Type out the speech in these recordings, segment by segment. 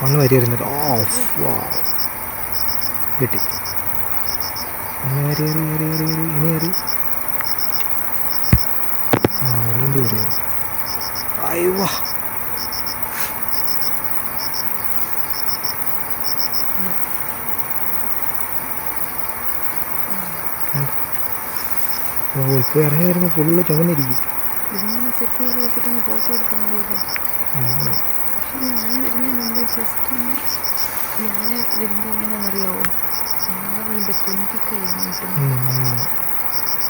മണ്ണ് വരി എറിഞ്ഞത്. ഓ വാ. കിട്ടി മണ്ണ് വരി എറി എറി എറി എറി. ഇനി എറി. ആ വീണ്ടും എറി. അയ്യോ ഓ ഇപ്പോൾ ഇറങ്ങി വരുമ്പോൾ ഫുള്ള് ചുമന്നിരിക്കും. സെറ്റ് ചെയ്ത് വെച്ചിട്ട് ഫോട്ടോ പക്ഷെ ഞാൻ വരുന്നതിന് മുമ്പ് ജസ്റ്റ് ഒന്ന് ഞാൻ വരുമ്പോൾ എങ്ങനെയാണെന്നറിയാവോ? ആവിന്റെ തുമ്പിക്കൈ.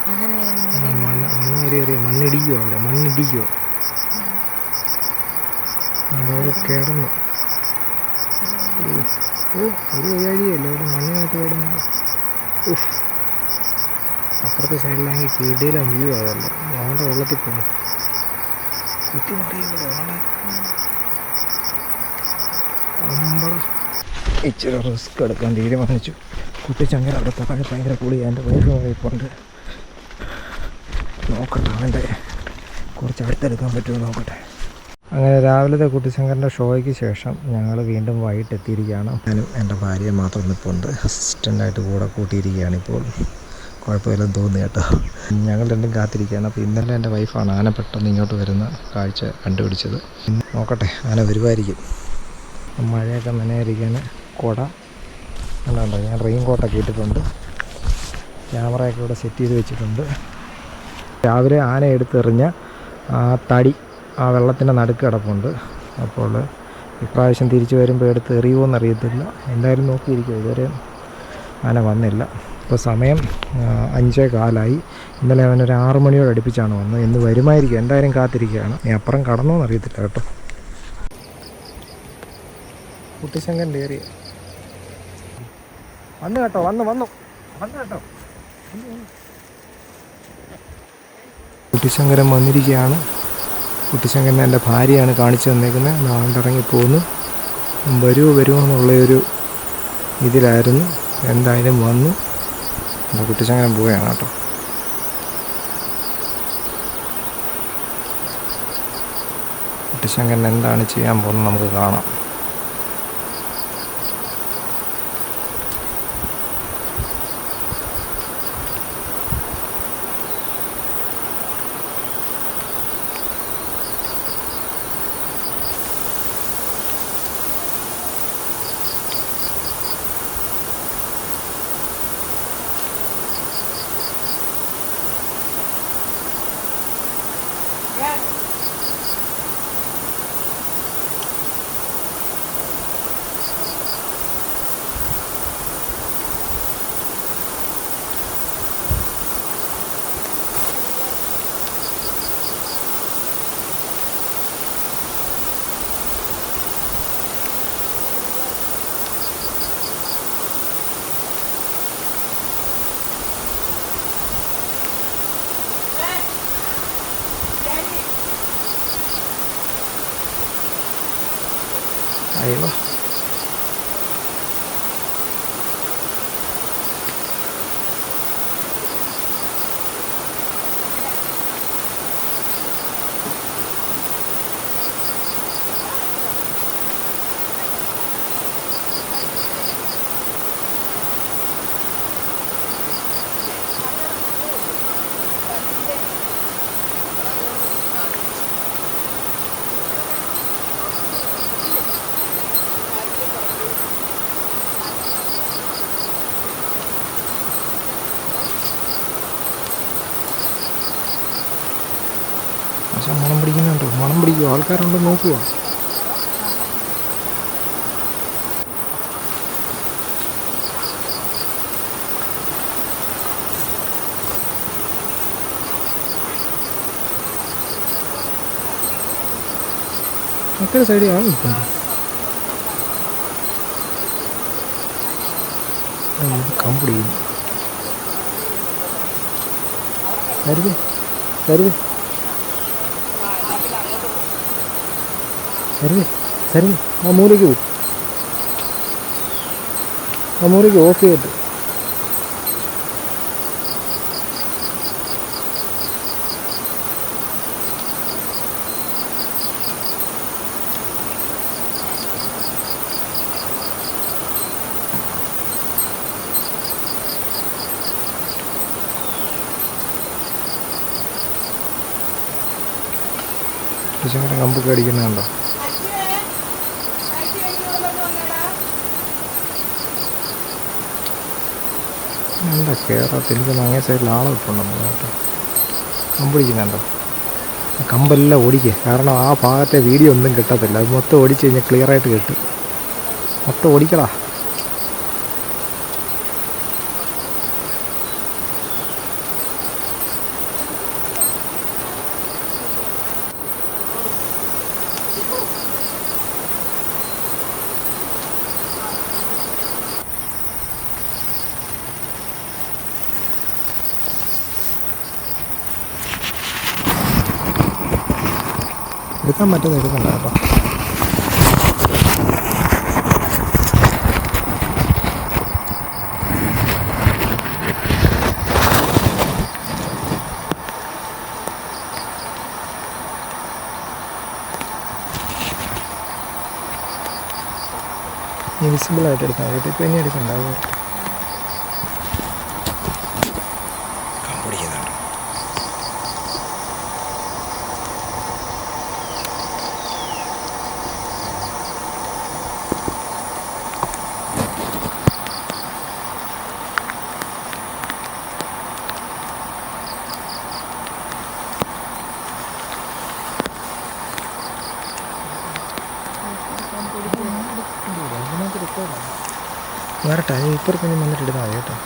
അങ്ങനെ ഞാൻ വീണ്ടും മണ്ണ് മണ്ണ് മണ്ണിടിക്കുവോ അവിടെ മണ്ണിടിക്കുവോ. അവിടെ കിടന്നു. ഓ ഒരു വഴിയല്ലേ അവിടെ മണ്ണിനകത്ത് കിടന്നത്? ഉഫ്. അപ്പുറത്തെ സൈഡിലാണെങ്കിൽ കീടിയിലെ വ്യൂ അതല്ല. അവന്റെ വെള്ളത്തിൽ പോകുന്നു കുത്തി മറിയൂടെ അമ്പട ഇച്ചിരി റിസ്ക് എടുക്കാൻ തീരുമാനിച്ചു. കുട്ടിച്ചങ്ങര അവിടെ താഴെ ഭയങ്കര കുളി എന്റെ വൈഫ് വൈപ്പുണ്ട് നോക്കട്ടെ അവന്റെ കുറച്ച് അടുത്തെടുക്കാൻ പറ്റുമോ നോക്കട്ടെ. അങ്ങനെ രാവിലത്തെ കുട്ടിശങ്കറിന്റെ ഷോയ്ക്ക് ശേഷം ഞങ്ങൾ വീണ്ടും വൈകിട്ട് എത്തിയിരിക്കുകയാണ് ഞാനും എന്റെ ഭാര്യയെ മാത്രം നിൽപ്പുണ്ട് അസിസ്റ്റന്റായിട്ട് കൂടെ കൂട്ടിയിരിക്കുകയാണ് ഇപ്പോൾ. കുഴപ്പമില്ലെന്ന് തോന്നി കേട്ടോ. ഞങ്ങൾ രണ്ടും കാത്തിരിക്കുകയാണ്. അപ്പോൾ ഇന്നലെ എന്റെ വൈഫാണ് ആന പെട്ടെന്ന് ഇങ്ങോട്ട് വരുന്ന കാഴ്ച കണ്ടുപിടിച്ചത്. നോക്കട്ടെ ആന വരുമായിരിക്കും. മഴയൊക്കെ നനയായിരിക്കാൻ കുട. കണ്ടോ ഞാൻ റെയിൻ കോട്ടൊക്കെ ഇട്ടിട്ടുണ്ട്. ക്യാമറയൊക്കെ ഇവിടെ സെറ്റ് ചെയ്ത് വെച്ചിട്ടുണ്ട്. രാവിലെ ആന എടുത്തെറിഞ്ഞ ആ തടി ആ വെള്ളത്തിന്റെ നടുക്ക് കിടപ്പുണ്ട്. അപ്പോൾ ഇപ്രാവശ്യം തിരിച്ചു വരുമ്പോൾ എടുത്ത് എറിയുമോ എന്നറിയത്തില്ല എന്തായാലും നോക്കിയിരിക്കും ഇതുവരെ ആന വന്നില്ല. ഇപ്പോൾ സമയം അഞ്ചേ കാലായി. ഇന്നലെ അവൻ ഒരു ആറ് മണിയോട് അടുപ്പിച്ചാണ് വന്നത്. ഇന്ന് വരുമായിരിക്കും. എന്തായാലും കാത്തിരിക്കുകയാണ്. ഞാൻ അപ്പുറം കടന്നോ എന്നറിയത്തില്ല കേട്ടോ. കുട്ടിശങ്കന്റെ ഡേറിയ വന്നു കേട്ടോ വന്നു വന്നു. വന്നു കേട്ടോ. കുട്ടിശങ്കരൻ വന്നിരിക്കുകയാണ്. കുട്ടിശങ്കരൻ എന്റെ ഭാര്യയാണ് കാണിച്ചു തന്നേക്കുന്നത്. നാണ്ടിറങ്ങി പോകുന്നു വരുമോ വരുമോ എന്നുള്ളൊരു ഇതിലായിരുന്നു. എന്തായാലും വന്നു. എന്റെ കുട്ടിശങ്കരൻ പോവുകയാണ് കേട്ടോ. കുട്ടിശങ്കരൻ എന്താണ് ചെയ്യാൻ പോകുന്നത് നമുക്ക് കാണാം. പക്ഷെ മണം പിടിക്കുന്നുണ്ടോ. മണം പിടിക്കുമോ ആൾക്കാരുണ്ടോ നോക്കുക മക്കളുടെ സൈഡിൽ ആൾ നിൽക്കുന്നു ഇത് കമ്പിടിക്കുന്നു കരുത് കരുത് സരി സരി. ആ മൂലയ്ക്ക് പോകും ആ മൂലയ്ക്ക് ഓഫ് ചെയ്തിട്ട്. കുറച്ചും കൂടെ കമ്പൊക്കെ അടിക്കുന്നുണ്ടോ എന്താ കയറാത്ത എനിക്ക് അങ്ങേ സൈഡിൽ ആളെ ഇട്ടുണ്ടെന്ന് കേട്ടോ കമ്പിടിക്കുന്നുണ്ടോ? കമ്പെല്ലാം ഓടിക്കുക കാരണം ആ ഭാഗത്തെ വീഡിയോ ഒന്നും കിട്ടത്തില്ല. അത് മൊത്തം ഓടിച്ച് കഴിഞ്ഞാൽ ക്ലിയറായിട്ട് കിട്ടും. മൊത്തം ഓടിക്കടാ. എടുക്കാൻ പറ്റുന്ന എടുക്കണ്ട കേട്ടോ. ഇൻവിസിബിളായിട്ട് എടുക്കാം കേട്ടോ ഇപ്പം ഇനി എടുക്കണ്ട വരട്ടെ അത് ഇപ്പുറത്ത് ഇനി വന്നിട്ട് എടുത്താൽ മതി കേട്ടോ.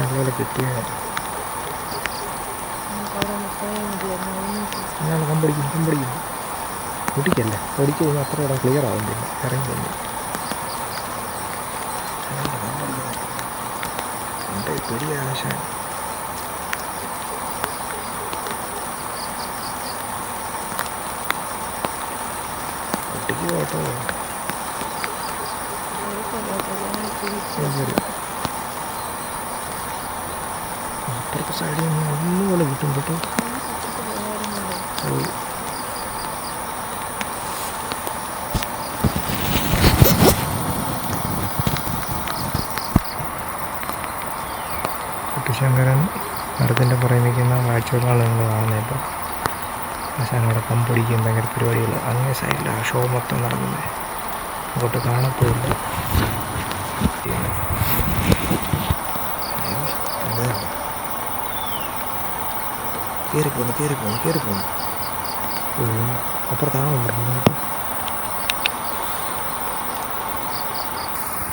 അതുപോലെ ഞാൻ കമ്പടിക്കും കമ്പടിക്കും പൊടിക്കല്ലേ? പൊടിച്ച് കഴിഞ്ഞാൽ അത്ര ഇടം ക്ലിയർ ആവും ഇറങ്ങി കഴിഞ്ഞു ആവശ്യം ശരി. അപ്പുറത്തെ സൈഡിൽ നിന്ന് നല്ലപോലെ കിട്ടും കേട്ടോ. ഓ. കുട്ടിശങ്കരൻ മരത്തിന്റെ നിൽക്കുന്ന കാഴ്ചകളാണ് നിങ്ങൾ കാണുന്നത് ഇപ്പോൾ ആശാൻ അവിടെ കമ്പടിക്കും ഭയങ്കര പരിപാടികൾ. അങ്ങനെ സൈഡിൽ ആ ഷോ മൊത്തം നടക്കുന്നത്. അങ്ങോട്ട് കാണത്തുമില്ല കയറി പോന്നു കയറി പോന്നു കയറി പോന്നു. അപ്പുറത്താണ്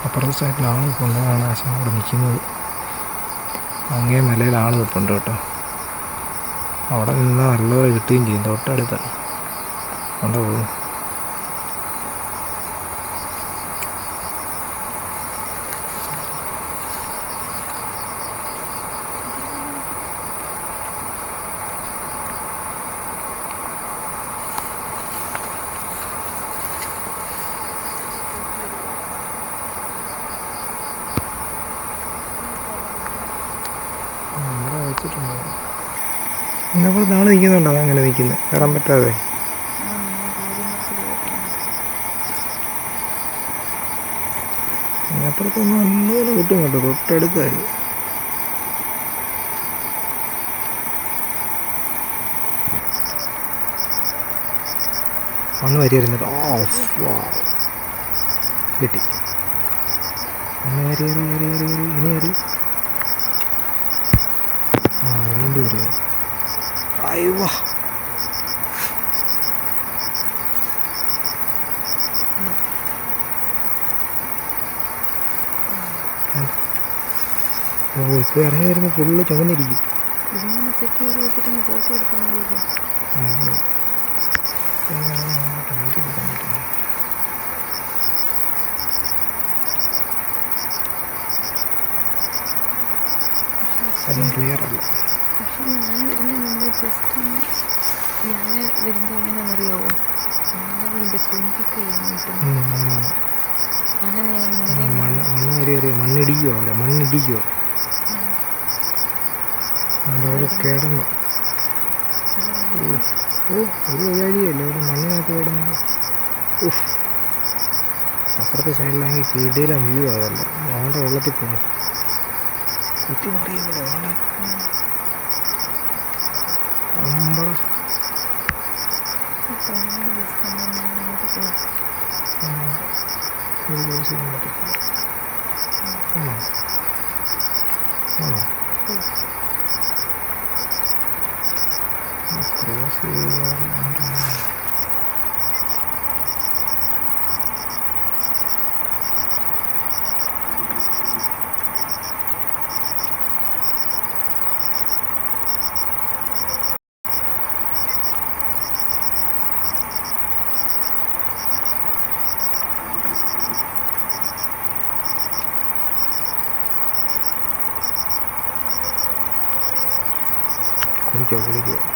അപ്പുറത്തെ സൈഡിൽ ആൾ കൊണ്ടാണ് ആശാൻ അവിടെ നിൽക്കുന്നത്. അങ്ങേ മലയിൽ ആൾ നിൽപ്പുണ്ട് കേട്ടോ. അവിടെ നിന്ന് നല്ലപോലെ കിട്ടുകയും ചെയ്യും. തൊട്ടടുത്താണ് കൊണ്ടു പോകും ഇവിടെ വെച്ചിട്ടുണ്ട് നിങ്ങൾ നാളെ നിൽക്കുന്നുണ്ടോ അങ്ങനെ കയറാൻ പറ്റാതെ. അപ്പുറത്തൊന്നും നല്ലപോലെ കിട്ടും കേട്ടോ തൊട്ടടുത്തായിരുന്നു മണ്ണ് വരിയറിഞ്ഞിട്ട് ഓഫ് വാ. കിട്ടി. മണ്ണ് എറി എറി ഇനി എറി. ആ വീണ്ടും എറി അയ്യോ ഇപ്പോൾ ഇറങ്ങി വരുമ്പോൾ ഫുള്ള് ചുമന്നിരിക്കും സെറ്റ് ചെയ്ത് വെച്ചിട്ട് ഫോട്ടോ എടുക്കാൻ. അതും ക്ലിയർ അല്ല. പക്ഷെ ഞാൻ വരുന്നതിന് മുമ്പ് ജസ്റ്റ് ഒന്ന് ഞാൻ വരുമ്പോൾ എങ്ങനെയാണെന്നറിയാവോ അങ്ങനെ ഞാൻ മണ്ണ് മണ്ണിടിക്കുമോ അവിടെ? മണ്ണിടിക്കുമോ അവിടെ കിടന്നു ഓ ഒരു വഴിയല്ല? ഇവിടെ മണ്ണിനകത്ത് കിടന്നു അപ്പുറത്തെ സൈഡിലാണെങ്കിൽ കീടിയിലും വ്യൂ ആകല്ല ഞങ്ങളുടെ വെള്ളത്തിൽ പോകും കുത്തി മറിയുന്നില്ല വേണ്ട അമ്പട. ചെയ്യാൻ പറ്റത്തില്ല ആണോ ആണോ ക്രോസ് ചെയ്താൽ കുളിക്കോ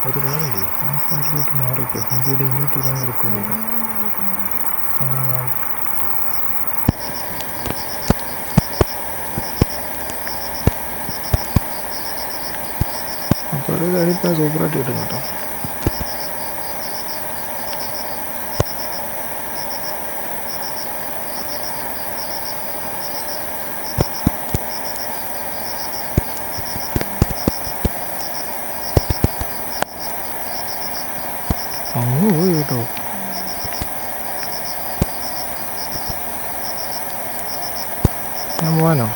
ഒരു കാര്യം ചെയ്യും ആ സൈഡിലോട്ട് മാറിക്കോ എനിക്ക് ഇങ്ങോട്ട് ഇടാൻ കൊടുക്കുന്നില്ല അപ്പോൾ അത് കഴിക്കാൻ സൂപ്പറായിട്ട് കിട്ടും കേട്ടോ അങ്ങ് പോയി കേട്ടോ ഞാൻ പോവാനോ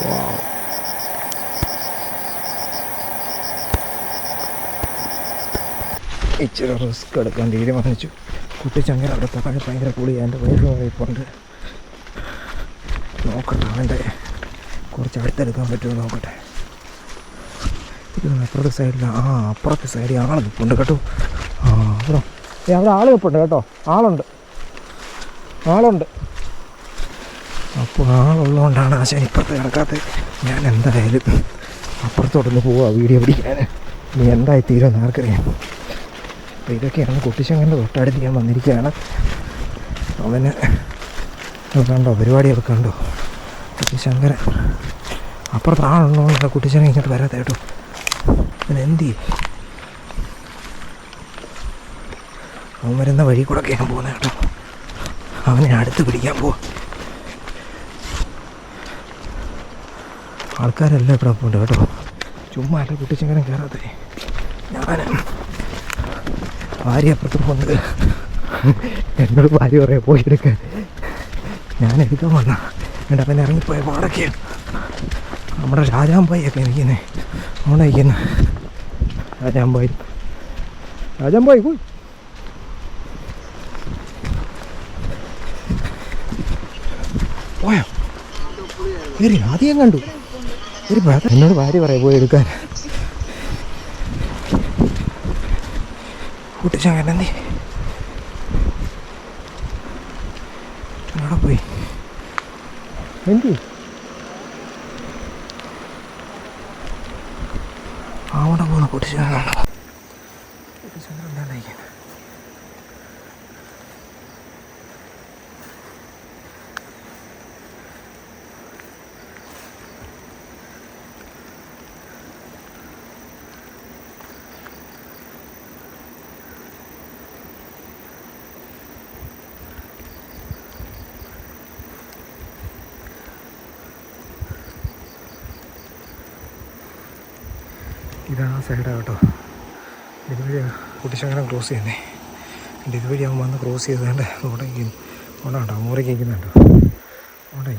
Wow. ഇച്ചിരി റിസ്ക് എടുക്കാൻ തീരുമാനിച്ചു. ചങ്ങല അവിടെ താഴെ ഭയങ്കര കുളിയാണ് എന്റെ വൈഫ് വൈപ്പുണ്ട് നോക്കട്ടെ അവന്റെ. കുറച്ച് അടുത്തെടുക്കാൻ പറ്റുമോ നോക്കട്ടെ. അപ്പുറത്തെ സൈഡിൽ ആ അപ്പുറത്തെ സൈഡിൽ ആൾ നിൽപ്പുണ്ട് കേട്ടോ. ആ അവിടെ അവിടെ ആൾ നിൽപ്പുണ്ട് കേട്ടോ. ആളുണ്ട്. ആളുണ്ട്. അപ്പോൾ ആളുള്ളതുകൊണ്ടാണ് ആശാൻ ഇപ്പുറത്ത് കിടക്കാത്തത്. ഞാൻ എന്തായാലും അപ്പുറത്തോട്ടൊന്ന് പോവാ വീഡിയോ പിടിക്കാൻ ഇനി എന്തായി തീരുമെന്ന് ആർക്കറിയാം. അപ്പോൾ ഇതൊക്കെയാണ് കുട്ടിശങ്കന്റെ തൊട്ടടുത്ത് ഞാൻ വന്നിരിക്കുകയാണ്. അവന് കണ്ടോ പരിപാടിയൊക്കെ കണ്ടോ? കുട്ടിശങ്കരൻ അപ്പുറത്ത് ആളുള്ളതുകൊണ്ട് കുട്ടിശങ്കൻ ഇങ്ങോട്ട് വരാത്ത കേട്ടോ. ചെയ്യും? അവൻ വരുന്ന വഴി കൂടെ ഞാൻ പോകുന്നത് കേട്ടോ. അവനെ അടുത്ത് പിടിക്കാൻ പോവാ. ആൾക്കാരെല്ലാം ഇവിടെ ഉണ്ട് കേട്ടോ. ചുമ്മാ അല്ല കുട്ടിച്ചങ്ങനെ കയറാത്തേ ഞാൻ ഭാര്യ അപ്പുറത്ത് പോകുന്നത്. എന്നോട് ഭാര്യ പറയാം പോയി എടുക്കാൻ ഞാൻ എടുക്കാൻ വന്ന. എന്നിട്ട് അവൻ ഇറങ്ങിപ്പോയ പാടൊക്കെയാണ് നമ്മുടെ രാജാമ്പായിയൊക്കെ നിൽക്കുന്നത് അവിടെ നിൽക്കുന്നത് രാജാമ്പായി രാജാമ്പായി പോയി. പോയോ? ഇരി ആദ്യം കണ്ടു. ഒരു എന്നോട് ഭാര്യ പറയാം പോയി എടുക്കാൻ. കൂട്ടിച്ചങ്ങനെ എന്തി അവിടെ പോയി? എന്തി അവിടെ പോണ കൂട്ടിച്ചങ്ങനെ കൂട്ടിച്ചങ്ങനെ ഉണ്ടായിരിക്കും ഇതാണ് ആ സൈഡാണ് കേട്ടോ. ഇതുവഴി കുട്ടിശങ്കരം ക്രോസ് ചെയ്യുന്നേ. ഇതുവഴി അവൻ വന്ന് ക്രോസ് ചെയ്തുകൊണ്ട് അവിടെ ഇരിക്കുന്നു. അവിടെ ഉണ്ടോ ഇരിക്കുന്നുണ്ടോ അവിടെ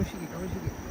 美味しい美味しい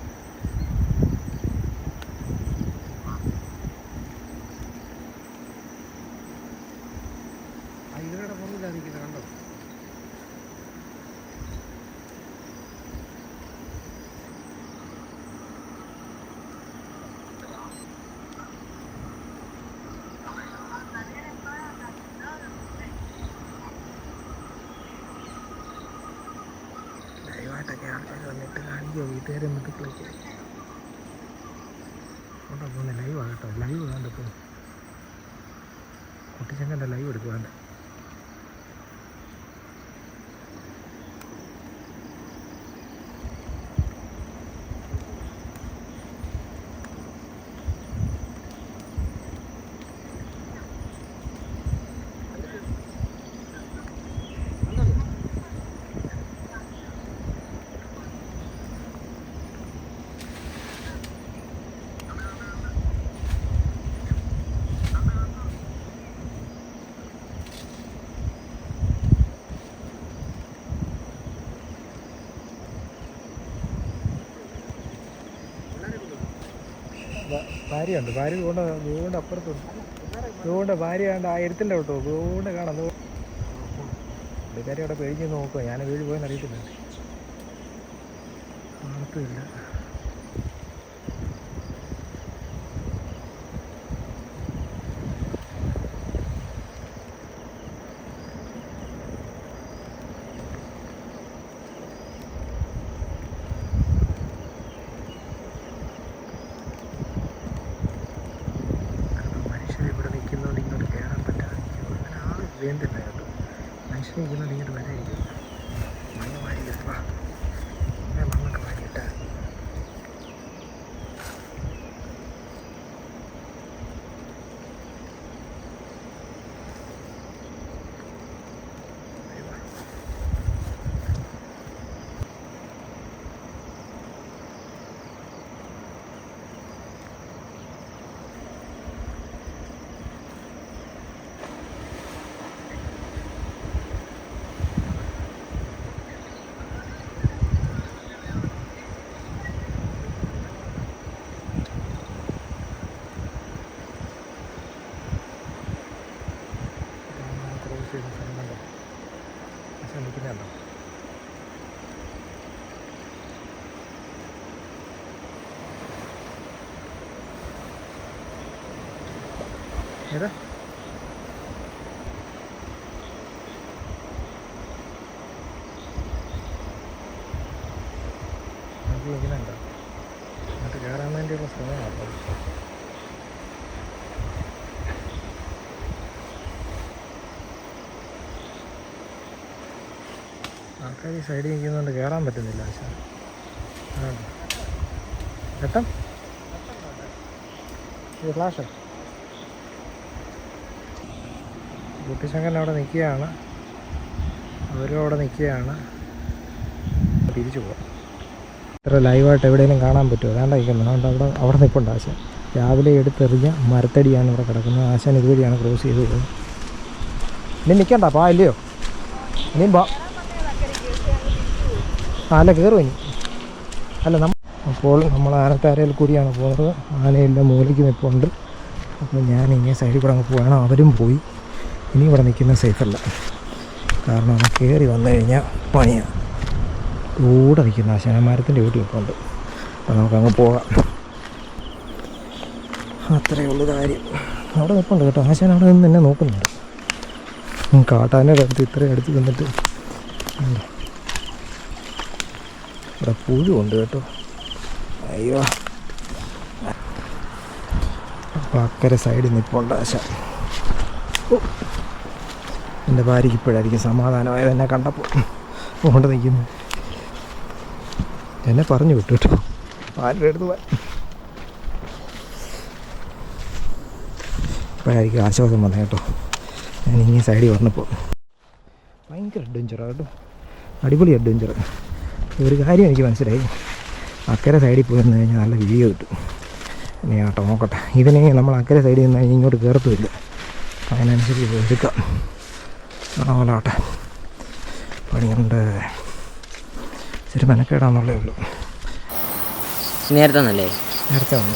ഭാര്യയുണ്ട്. ഭാര്യ ഗോണ്ട ഗോണ്ട അപ്പുറത്തുണ്ട് ഗോണ്ട ഭാര്യ കണ്ട് ആ എരുത്തിന്റെ കേട്ടോ ഗോണ്ട കാണാം. പുള്ളിക്കാരി അവിടെ പേടിച്ച് നോക്കുക ഞാൻ വീട് പോയെന്ന് അറിയത്തില്ല. കാണത്തില്ല മനുഷ്യർ ഇവിടെ നിൽക്കുന്നതുകൊണ്ട് ഇങ്ങോട്ട് കയറാൻ പറ്റാതെ നിൽക്കുന്നു. അങ്ങനെ ആൾ വേണ്ടില്ല കേട്ടോ മനുഷ്യൻ നിൽക്കുന്നതുകൊണ്ട് ഇങ്ങോട്ട് വരായിരിക്കും മണ്ണ് വാരി എത്ര മണ്ണൊക്കെ വാരിയിട്ട് ക്രോസ് ചെയ്ത സ്ഥലം കണ്ടോ പക്ഷെ നിൽക്കുന്നുണ്ടോ ഏതാ? നിൽക്കുന്നുണ്ടോ അങ്ങോട്ട് കയറാൻ വേണ്ടിയുള്ള ശ്രമമാണ് ആൾക്കാർ ഈ സൈഡിൽ നിൽക്കുന്നതുകൊണ്ട് കയറാൻ പറ്റുന്നില്ല പക്ഷേ. ഘട്ടം? ഇത് ഫ്ലാഷ്? കുട്ടിശങ്കരൻ അവിടെ നിൽക്കുകയാണ്. അവരും അവിടെ നിൽക്കുകയാണ്. തിരിച്ചു പോകാം ഇത്ര ലൈവായിട്ട് എവിടെയെങ്കിലും കാണാൻ പറ്റുമോ? അതാണ്ട് നിൽക്കുന്നത് അതുകൊണ്ട് അവിടെ അവിടെ നിൽപ്പുണ്ട് ആശാൻ. രാവിലെ എടുത്തെറിഞ്ഞ മരത്തടിയാണ് ഇവിടെ കിടക്കുന്നത്. ആശാൻ ഇതുവഴിയാണ് ക്രോസ് ചെയ്ത് പോകുന്നത് ഇനി നിൽക്കണ്ട പാ ഇല്ലയോ? ഇനിയും പാ. അല്ല കയറും ഇനി. അല്ല നമ്മൾ അപ്പോൾ നമ്മൾ ആനത്താരയിൽ കൂടിയാണ് പോകുന്നത് ആനയെല്ലാം മൂലയ്ക്ക് നിൽപ്പുണ്ട് അപ്പോൾ ഞാൻ ഇങ്ങനെ സൈഡിൽ കൂടെ അങ്ങ് പോകണം അവരും പോയി. ഇനി ഇവിടെ നിൽക്കുന്നത് സേഫല്ല കാരണം അവൻ കയറി വന്നു കഴിഞ്ഞാൽ പണിയാണ് കൂടെ നിൽക്കുന്ന ശനമാരത്തിന്റെ വീട്ടിൽ നിൽപ്പുണ്ട് അപ്പം നമുക്കങ്ങ് പോകാം. അത്രയേ ഉള്ളൂ കാര്യം. അവിടെ നിൽപ്പുണ്ട് കേട്ടോ. ആശാൻ അവിടെ നിന്ന് എന്നെ നോക്കുന്നുണ്ട്. കാട്ടാനയുടെ അടുത്ത് ഇത്രയും അടുത്ത് നിന്നിട്ട്. ഇവിടെ പുഴുണ്ട് കേട്ടോ. അയ്യോ. അപ്പം അക്കരെ സൈഡിൽ നിൽപ്പുണ്ട് ആശ ഓ എന്റെ ഭാര്യയ്ക്ക് ഇപ്പോഴായിരിക്കും സമാധാനമായത് എന്നെ കണ്ടപ്പോൾ. കൊണ്ട് നിൽക്കുന്നു എന്നെ പറഞ്ഞു വിട്ടു കേട്ടോ. ആരുടെ അടുത്ത് പോയി ഇപ്പോഴായിരിക്കും ആശ്വാസം വന്നത് കേട്ടോ. ഞാൻ ഇങ്ങനെ സൈഡിൽ വന്നപ്പോൾ. ഭയങ്കര അഡ്വഞ്ചറാണ് കേട്ടോ. അടിപൊളി അഡ്വഞ്ചർ ഒരു കാര്യം എനിക്ക് മനസ്സിലായി. അക്കരെ സൈഡിൽ പോയി നിന്ന് കഴിഞ്ഞാൽ നല്ല വീഡിയോ കിട്ടും. ഇനി ആട്ടോ നോക്കട്ടെ. ഇതിനെ നമ്മൾ അക്കരെ സൈഡിൽ നിന്ന് കഴിഞ്ഞാൽ ഇങ്ങോട്ട് കയറത്തുമില്ല അതിനനുസരിച്ച് എടുക്കാം. ആവലാട്ടെ പണിയുണ്ട്. ഇച്ചിരി മെനക്കേടാന്നുള്ളേ ഉള്ളൂ. നേരത്തെ വന്നല്ലേ? നേരത്തെ വന്നു.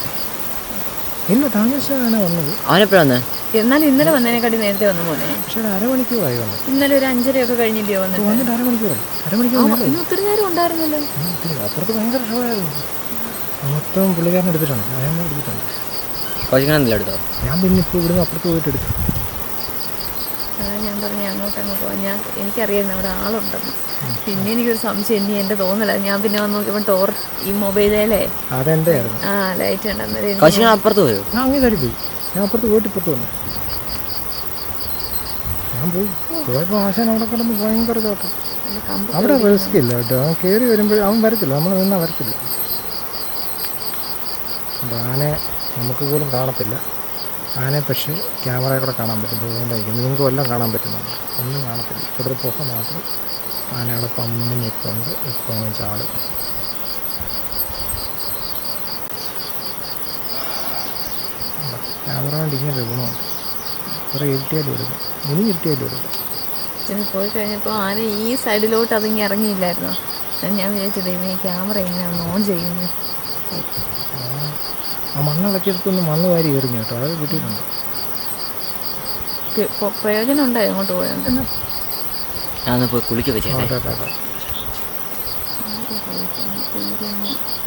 ഇല്ല താമസിച്ചാണ് വന്നത്. അവനെപ്പോഴാ വന്ന്? എന്നാലും ഇന്നലെ വന്നതിനെക്കാട്ടി നേരത്തെ വന്നു പോലെ പക്ഷേ ഒരു അരമണിക്കൂറായി വന്നു. ഇന്നലെ ഒരു അഞ്ചരയൊക്കെ കഴിഞ്ഞില്ലയോ വന്നിട്ട്? വന്നിട്ട് അരമണിക്കൂറായി അരമണിക്കൂർ. ഇന്ന് ഒത്തിരി നേരം ഉണ്ടായിരുന്നല്ലോ. അപ്പുറത്ത് ഭയങ്കര ഷോയായിരുന്നു. മൊത്തം പുള്ളിക്കാരൻ എടുത്തിട്ടുണ്ട് അയാൾ എടുത്തിട്ടുണ്ട് കോച്ചിക്കണെന്നല്ലോ എടുത്തോ? ഞാൻ പിന്നെ ഇപ്പോൾ ഇവിടുന്ന് അപ്പുറത്ത് പോയിട്ട് എടുത്തു. ഞാൻ പറഞ്ഞു അങ്ങോട്ട് അങ്ങ് പോവാം ഞാൻ എനിക്കറിയായിരുന്നു അവിടെ ആളുണ്ടെന്ന്. പിന്നെ എനിക്കൊരു സംശയം ഇനി എന്റെ തോന്നല. ഞാൻ പിന്നെ വന്ന് നോക്കിയപ്പോൾ ടോർ ഈ ആയിരുന്നു ആ ലൈറ്റ് ഉണ്ടെന്നേരം അപ്പുറത്ത് പോയോ? ഞാൻ പോയി. ഞാൻ അപ്പുറത്ത് പോയിട്ട് ഇപ്പുറത്ത് വന്നു. ഞാൻ പോയി. പോയപ്പോൾ ആശാൻ അവിടെ കിടന്ന് ഭയങ്കര ചോട്ടം. കമ്പ് അവിടെ റിസ്ക് ഇല്ല കേട്ടോ. അവൻ കയറി വരുമ്പോൾ അവൻ വരത്തില്ല. നമ്മൾ നിന്നാൽ വരത്തില്ല. അപ്പോൾ ആനയെ നമുക്ക് പോലും കാണത്തില്ല. ആനയെ പക്ഷേ ക്യാമറയിൽ കൂടെ കാണാൻ പറ്റും. അതുകൊണ്ടായിരിക്കും നിങ്ങൾക്ക് എല്ലാം കാണാൻ പറ്റുന്നുണ്ട്. ഒന്നും കാണത്തില്ല. ഇവിടെ പോകാൻ മാത്രം ആനയുടെ അവിടെ പമ്മി നിൽപ്പുണ്ട് ഇപ്പം ചാട്. ക്യാമറ കൊണ്ട് ഇങ്ങനെ ഒരു ഗുണമുണ്ട്. കുറേ ഇരുട്ടിയാലും എടുക്കും. ഇനി ഇരുട്ടിയാലും എടുക്കും. പിന്നെ പോയി കഴിഞ്ഞപ്പോൾ ആന ഈ സൈഡിലോട്ട് അതിങ്ങി ഇറങ്ങിയില്ലായിരുന്നു? ഞാൻ വിചാരിച്ചത് ഈ ക്യാമറ എങ്ങനെയാണ് ഓൺ ചെയ്യുന്നു? ആ മണ്ണ് ഇളക്കിയെടുത്തൊന്ന് മണ്ണ് വാരി എറിഞ്ഞു കേട്ടോ. അത് കിട്ടിയിട്ടുണ്ട്. പ്രയോജനം ഉണ്ടായി അങ്ങോട്ട് പോയത് ഞാൻ ഒന്ന് പോയി കുളിക്കൊക്കെ ചെയ്യട്ടെ. അതെ അതെ അതെ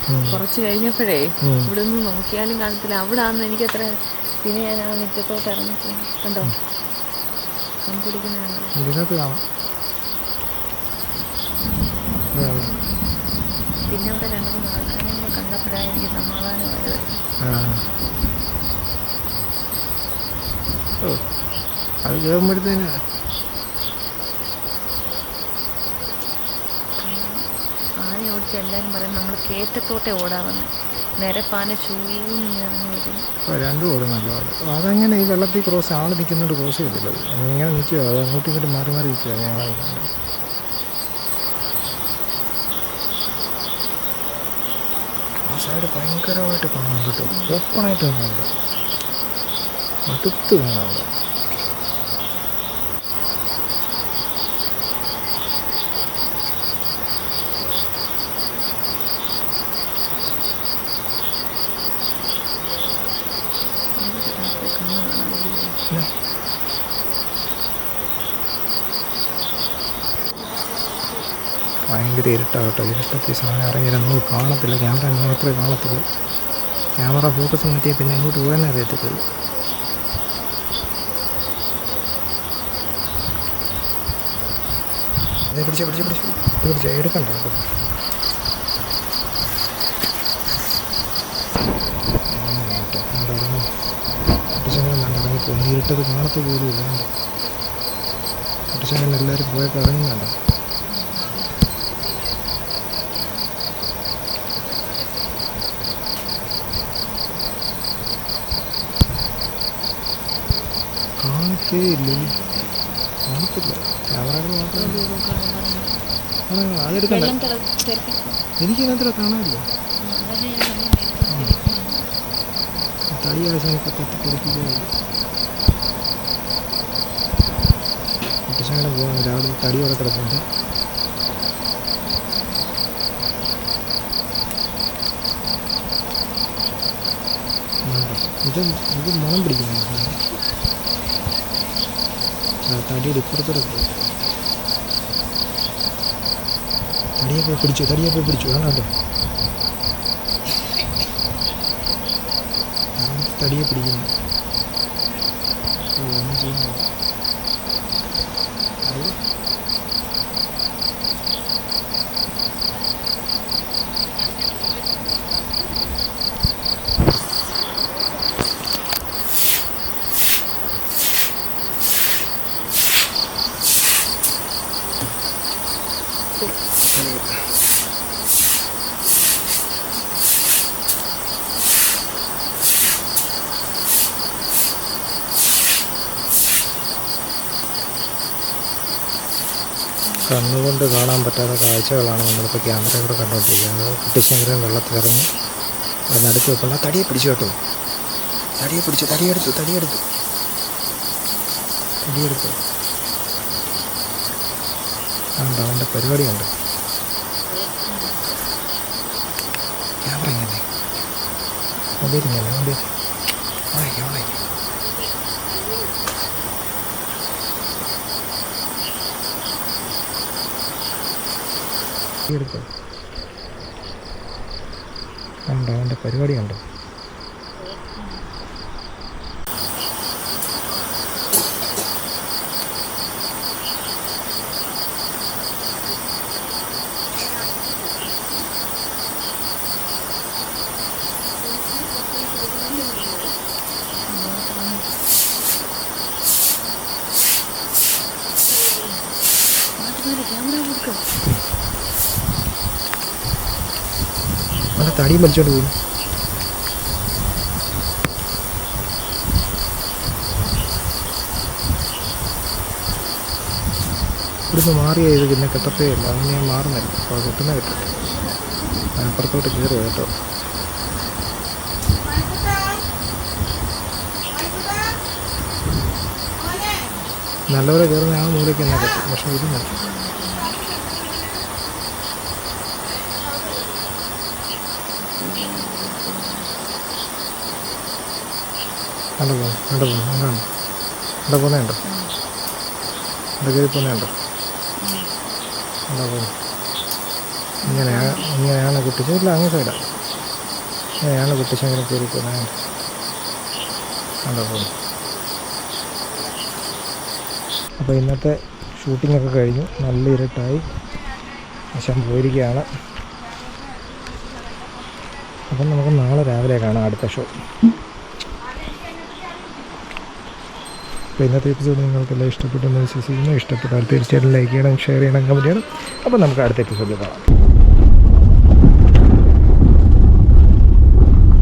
ഉം. കുറച്ച് കഴിഞ്ഞപ്പോഴേ. ഇവിടെ നിന്ന് നോക്കിയാലും കാണത്തില്ല. അവിടെ ആന്ന് എനിക്കത്ര പിന്നെ ഞാൻ ആ മുറ്റത്തോട്ട് ഇറങ്ങി കണ്ടോ? പിന്നെ അവിടെ രണ്ടു മൂന്ന് ആൾക്കാരെ കണ്ടപ്പോഴാണ് എനിക്ക് സമാധാനമായത്. ഓ അത് കേൾക്കുമ്പോഴത്തേന് ആന ഓടിച്ച് എല്ലാവരും പറയും നമ്മൾ കേറ്റത്തോട്ടെ ഓടാമെന്ന് നിരപ്പാന രണ്ടും ഓടും നല്ലപോലെ അതെങ്ങനെ ഈ വെള്ളത്തിൽ ക്രോസ് ആൾ നിൽക്കുന്നുണ്ട് ക്രോസ് ചെയ്തില്ല? അത് ഇങ്ങനെ നിൽക്കുക അത് അങ്ങോട്ടും ഇങ്ങോട്ടും മാറി മാറി നിൽക്കുക ഞങ്ങൾ ആ സൈഡ് ഭയങ്കരമായിട്ട് കാണാൻ കിട്ടും ഓപ്പണായിട്ട് കാണാൻ അടുത്ത് കാണാം അവിടെ പിന്നെ ഭയങ്കര ഇരുട്ടാകട്ടെ കേട്ടോ. ഇരുട്ടത്തിൽ സാധനം ഇറങ്ങിയിരുന്നത് കാണത്തില്ല. ക്യാമറ മാത്രമേ കാണത്തില്ല. ക്യാമറ ഫോക്കസ് മാറ്റിയാൽ പിന്നെ അങ്ങോട്ട് പോകാൻ അറിയത്തില്ല. പിടിച്ച പിടിച്ച പിടിച്ച്. പിടിച്ച. എടുക്കണ്ട. ഇരുട്ടത് കാണത്ത് പോലും ഇല്ലാണ്ട്. കുട്ടിച്ചങ്ങനെ എല്ലാവരും പോയപ്പോൾ ഇറങ്ങുന്നുണ്ടോ. കാണത്തേ ഇല്ല കാണത്തില്ല. ക്യാമറകൾ മാത്രമേ അതെടുക്കണ്ട എനിക്കതിനകത്ത് കാണാനില്ല. തടി ആശാനൊക്കെ തട്ടി കുട്ടിച്ചങ്ങനെ പോകാൻ രാവിലെ തടി അവിടെ കിടപ്പുണ്ട്. ഇത് ഇത് മണം പിടിക്കുന്നു ആ തടിയുടെ ഇപ്പുറത്തോടെ പോയി തടിയെ പോയി പിടിച്ചു തടിയെ പോയി പിടിച്ചു കണ്ണുകൊണ്ട് കാണാൻ പറ്റാത്ത കാഴ്ചകളാണ് നമ്മളിപ്പോൾ ക്യാമറയിലൂടെ കണ്ടുകൊണ്ടിരിക്കുന്നത് കുട്ടിശങ്കരൻ വെള്ളത്തിലിറങ്ങി അവിടെ നടുക്ക് വെക്കുന്ന തടിയെ പിടിച്ചു കേട്ടോ. തടിയെ പിടിച്ചു. തടിയെടുത്തു തടിയെടുത്തു. തടിയെടുത്തു. ഉണ്ട് അവന്റെ പരിപാടിയുണ്ട്. ക്യാമറ ഇങ്ങനെ. മൊബൈൽ ഇങ്ങനെ എടുത്തു കണ്ടോ അവന്റെ പരിപാടി ഉണ്ടോ അവന്റെ തടിയും വലിച്ചോണ്ട് പോയി. ഇവിടുന്ന് മാറിയ ഇത് പിന്നെ കെട്ടത്തേ ഇല്ല അങ്ങനെ ഞാൻ മാറുന്നില്ല. അപ്പോൾ കെട്ടുന്ന കെട്ടട്ടെ ഞാൻ അപ്പുറത്തോട്ട് കയറി കേട്ടോ. നല്ലവരെ കയറുന്ന ആ മൂലയ്ക്ക് തന്നെ കെട്ടും പക്ഷേ ഇത് മതി കണ്ടു അവിടെ പോകുന്നു അതാണ് അവിടെ പോകുന്നുണ്ടോ അവിടെ കയറി പോകുന്നുണ്ടോ അവിടെ ഇങ്ങനെയാണ് ഇങ്ങനെയാണ് കുട്ടിച്ച ഇല്ല അങ്ങ് സൈഡാണ് ഇങ്ങനെയാണ് കുട്ടിച്ചങ്ങനെ കയറി പോകുന്നത് അവിടെ പോകുന്നു അപ്പോൾ ഇന്നത്തെ ഷൂട്ടിംഗ് ഒക്കെ കഴിഞ്ഞു. നല്ല ഇരട്ടായി. വശം പോയിരിക്കുകയാണ്. അപ്പം നമുക്ക് നാളെ രാവിലെ കാണാം അടുത്ത ഷോ അപ്പോൾ ഇന്നത്തെ എപ്പിസോഡ് നിങ്ങൾക്കെല്ലാം ഇഷ്ടപ്പെട്ടെന്ന് വിശ്വസിക്കുന്നു. ഇഷ്ടപ്പെട്ടാൽ തീർച്ചയായിട്ടും ലൈക്ക് ചെയ്യണം ഷെയർ ചെയ്യണം കമന്റ് ചെയ്യണം. അപ്പോൾ നമുക്ക് അടുത്ത എപ്പിസോഡിൽ കാണാം.